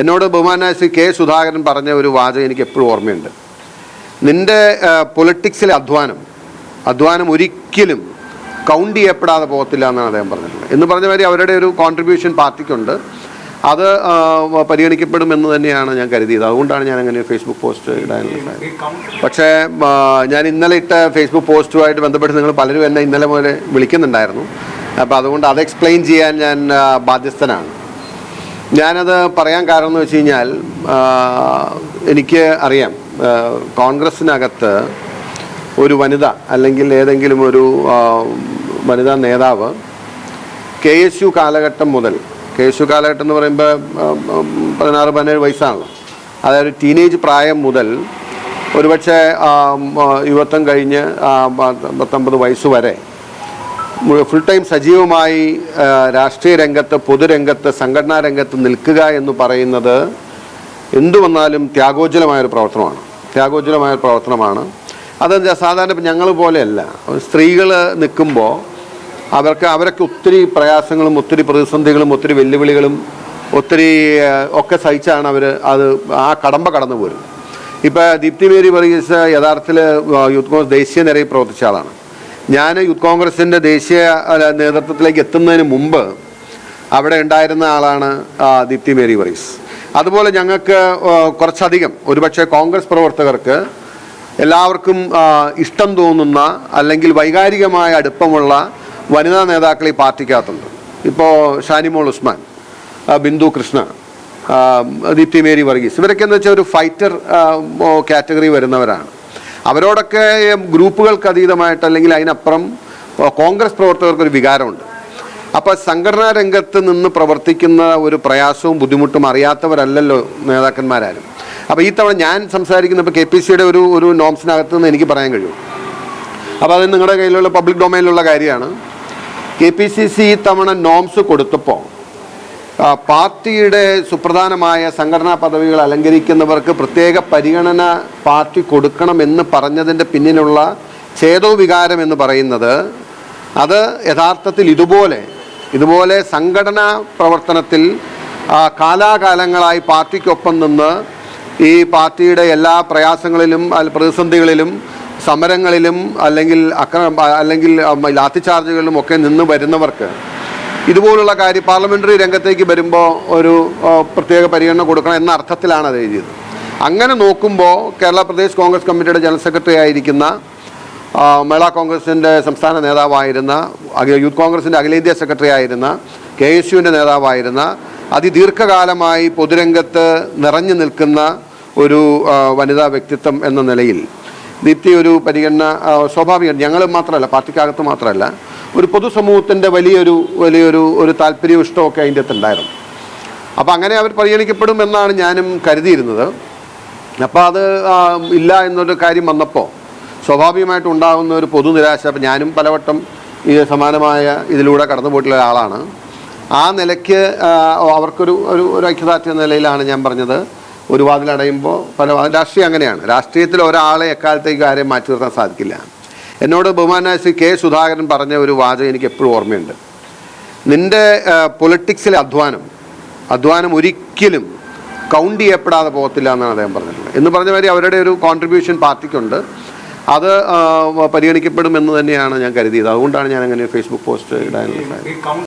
എന്നോട് ബഹുമാനായ ശ്രീ കെ സുധാകരൻ പറഞ്ഞ ഒരു വാചകം എനിക്ക് എപ്പോഴും ഓർമ്മയുണ്ട്. നിന്റെ പൊളിറ്റിക്സിലെ അധ്വാനം അധ്വാനം ഒരിക്കലും കൗണ്ട് ചെയ്യപ്പെടാതെ പോകത്തില്ല എന്നാണ് അദ്ദേഹം പറഞ്ഞിട്ടുള്ളത്. എന്ന് പറഞ്ഞ മാതിരി അവരുടെ ഒരു കോൺട്രിബ്യൂഷൻ പാർട്ടിക്കുണ്ട്. അത് പരിഗണിക്കപ്പെടും എന്ന് തന്നെയാണ് ഞാൻ കരുതിയത്. അതുകൊണ്ടാണ് ഞാൻ അങ്ങനെ ഫേസ്ബുക്ക് പോസ്റ്റ് ഇടാനുള്ള പക്ഷേ ഞാൻ ഇന്നലെ ഇട്ട ഫേസ്ബുക്ക് പോസ്റ്റുമായിട്ട് ബന്ധപ്പെട്ട് നിങ്ങൾ പലരും എന്നെ ഇന്നലെ മുതൽ വിളിക്കുന്നുണ്ടായിരുന്നു. അപ്പോൾ അതുകൊണ്ട് അത് എക്സ്പ്ലെയിൻ ചെയ്യാൻ ഞാൻ ബാധ്യസ്ഥനാണ്. ഞാനത് പറയാൻ കാരണം എന്ന് വെച്ച് കഴിഞ്ഞാൽ എനിക്ക് അറിയാം കോൺഗ്രസ്സിനകത്ത് ഒരു വനിത അല്ലെങ്കിൽ ഏതെങ്കിലും ഒരു വനിതാ നേതാവ് കെ എസ് യു കാലഘട്ടം മുതൽ കെ എസ് യു കാലഘട്ടം എന്ന് പറയുമ്പോൾ പതിനാറ് പതിനേഴ് വയസ്സാണല്ലോ അതായത് ടീനേജ് പ്രായം മുതൽ ഒരുപക്ഷെ യുവത്വം കഴിഞ്ഞ് പത്തൊമ്പത് വയസ്സ് വരെ ഫുൾ ടൈം സജീവമായി രാഷ്ട്രീയ രംഗത്ത് പൊതുരംഗത്ത് സംഘടനാ രംഗത്ത് നിൽക്കുക എന്ന് പറയുന്നത് എന്തു വന്നാലും ത്യാഗോജ്വലമായൊരു പ്രവർത്തനമാണ്. ത്യാഗോജ്വലമായൊരു പ്രവർത്തനമാണ്. അത് സാധാരണ ഇപ്പം ഞങ്ങൾ പോലെയല്ല. സ്ത്രീകൾ നിൽക്കുമ്പോൾ അവർക്ക് അവരൊക്കെ ഒത്തിരി പ്രയാസങ്ങളും ഒത്തിരി പ്രതിസന്ധികളും ഒത്തിരി വെല്ലുവിളികളും ഒത്തിരി ഒക്കെ സഹിച്ചാണ് അവർ അത് ആ കടമ്പ കടന്നു പോരും ഇപ്പോൾ ദീപ്തി മേരി വർഗീസ് യഥാർത്ഥത്തിൽ യൂത്ത് കോൺഗ്രസ് ദേശീയ നിരയിൽ പ്രവർത്തിച്ച ആളാണ്. ഞാൻ യൂത്ത് കോൺഗ്രസിന്റെ ദേശീയ നേതൃത്വത്തിലേക്ക് എത്തുന്നതിന് മുമ്പ് അവിടെ ഉണ്ടായിരുന്ന ആളാണ് ദീപ്തി മേരി വറീസ്. അതുപോലെ ഞങ്ങൾക്ക് കുറച്ചധികം ഒരുപക്ഷെ കോൺഗ്രസ് പ്രവർത്തകർക്ക് എല്ലാവർക്കും ഇഷ്ടം തോന്നുന്ന അല്ലെങ്കിൽ വൈകാരികമായ അടുപ്പമുള്ള വനിതാ നേതാക്കൾ ഈ പാർട്ടിക്കകത്തുണ്ട്. ഇപ്പോൾ ഷാനിമോൾ ഉസ്മാൻ ബിന്ദു കൃഷ്ണ ദീപ്തി മേരി വർഗീസ് ഇവരൊക്കെ എന്ന് വെച്ചാൽ ഒരു ഫൈറ്റർ കാറ്റഗറി വരുന്നവരാണ്. അവരോടൊക്കെ ഗ്രൂപ്പുകൾക്ക് അതീതമായിട്ട് അല്ലെങ്കിൽ അതിനപ്പുറം കോൺഗ്രസ് പ്രവർത്തകർക്കൊരു വികാരമുണ്ട്. അപ്പോൾ സംഘടനാ രംഗത്ത് നിന്ന് പ്രവർത്തിക്കുന്ന ഒരു പ്രയാസവും ബുദ്ധിമുട്ടും അറിയാത്തവരല്ലല്ലോ നേതാക്കന്മാരാരും. അപ്പോൾ ഈ തവണ ഞാൻ സംസാരിക്കുന്ന ഇപ്പോൾ കെ പി സിയുടെ ഒരു ഒരു നോംസിനകത്ത് നിന്ന് എനിക്ക് പറയാൻ കഴിയും. അപ്പോൾ അത് നിങ്ങളുടെ കയ്യിലുള്ള പബ്ലിക് ഡൊമൈനിലുള്ള കാര്യമാണ്. കെ പി സി സി ഈ തവണ നോംസ് കൊടുത്തപ്പോൾ പാർട്ടിയുടെ സുപ്രധാനമായ സംഘടനാ പദവികൾ അലങ്കരിക്കുന്നവർക്ക് പ്രത്യേക പരിഗണന പാർട്ടി കൊടുക്കണമെന്ന് പറഞ്ഞതിന്റെ പിന്നിലുള്ള ഛേദോവികാരം എന്ന് പറയുന്നത് അത് യഥാർത്ഥത്തിൽ ഇതുപോലെ ഇതുപോലെ സംഘടനാ പ്രവർത്തനത്തിൽ കാലാകാലങ്ങളായി പാർട്ടിക്കൊപ്പം നിന്ന് ഈ പാർട്ടിയുടെ എല്ലാ പ്രയാസങ്ങളിലും പ്രതിസന്ധികളിലും സമരങ്ങളിലും അല്ലെങ്കിൽ അക്രമ അല്ലെങ്കിൽ ലാത്തിചാർജുകളിലും ഒക്കെ നിന്ന് വരുന്നവർക്ക് ഇതുപോലുള്ള കാര്യം പാർലമെന്ററി രംഗത്തേക്ക് വരുമ്പോൾ ഒരു പ്രത്യേക പരിഗണന കൊടുക്കണം എന്ന അർത്ഥത്തിലാണ് അത് എഴുതിയത്. അങ്ങനെ നോക്കുമ്പോൾ കേരള പ്രദേശ് കോൺഗ്രസ് കമ്മിറ്റിയുടെ ജനറൽ സെക്രട്ടറി ആയിരിക്കുന്ന മേള കോൺഗ്രസിന്റെ സംസ്ഥാന നേതാവായിരുന്ന യൂത്ത് കോൺഗ്രസിന്റെ അഖിലേന്ത്യാ സെക്രട്ടറി ആയിരുന്ന കെ എസ് യുവിന്റെ നേതാവായിരുന്ന അതിദീർഘകാലമായി പൊതുരംഗത്ത് നിറഞ്ഞു നിൽക്കുന്ന ഒരു വനിതാ വ്യക്തിത്വം എന്ന നിലയിൽ ദീപ്തി ഒരു പരിഗണന സ്വാഭാവികം. ഞങ്ങൾ മാത്രമല്ല പാർട്ടിക്കകത്ത് മാത്രമല്ല ഒരു പൊതുസമൂഹത്തിന്റെ വലിയൊരു വലിയൊരു ഒരു താല്പര്യവും ഇഷ്ടമൊക്കെ അതിന്റെ അകത്ത് ഉണ്ടായിരുന്നു അപ്പോൾ അങ്ങനെ അവർ പരിഗണിക്കപ്പെടും എന്നാണ് ഞാനും കരുതിയിരുന്നത്. അപ്പോൾ അത് ഇല്ല എന്നൊരു കാര്യം വന്നപ്പോൾ സ്വാഭാവികമായിട്ട് ഉണ്ടാകുന്ന ഒരു പൊതു നിരാശ അപ്പം ഞാനും പലവട്ടം ഈ സമാനമായ ഇതിലൂടെ കടന്നു പോയിട്ടുള്ള ഒരാളാണ്. ആ നിലയ്ക്ക് അവർക്കൊരു ഒരു ഒരു ഐക്യദാർഢ്യ നിലയിലാണ് ഞാൻ പറഞ്ഞത്. ഒരു വാതിലടയുമ്പോൾ പല രാഷ്ട്രീയം അങ്ങനെയാണ്. രാഷ്ട്രീയത്തിൽ ഒരാളെ എക്കാലത്തേക്ക് ആരെയും മാറ്റി നിർത്താൻ സാധിക്കില്ല. എന്നോട് ബഹുമാനായ ശ്രീ കെ സുധാകരൻ പറഞ്ഞ ഒരു വാചകം എനിക്ക് എപ്പോഴും ഓർമ്മയുണ്ട്. നിന്റെ പൊളിറ്റിക്സിലെ അധ്വാനം അധ്വാനം ഒരിക്കലും കൗണ്ട് ചെയ്യപ്പെടാതെ പോകത്തില്ല എന്നാണ് അദ്ദേഹം പറഞ്ഞിട്ടുള്ളത്. എന്ന് പറഞ്ഞ മാതിരി അവരുടെ ഒരു കോൺട്രിബ്യൂഷൻ പാർട്ടിക്കുണ്ട്. അത് പരിഗണിക്കപ്പെടുമെന്ന് തന്നെയാണ് ഞാൻ കരുതിയത്. അതുകൊണ്ടാണ് ഞാൻ അങ്ങനെ ഫേസ്ബുക്ക് പോസ്റ്റ് ഇടാനുള്ള കാര്യം. ഈ കൗണ്ട്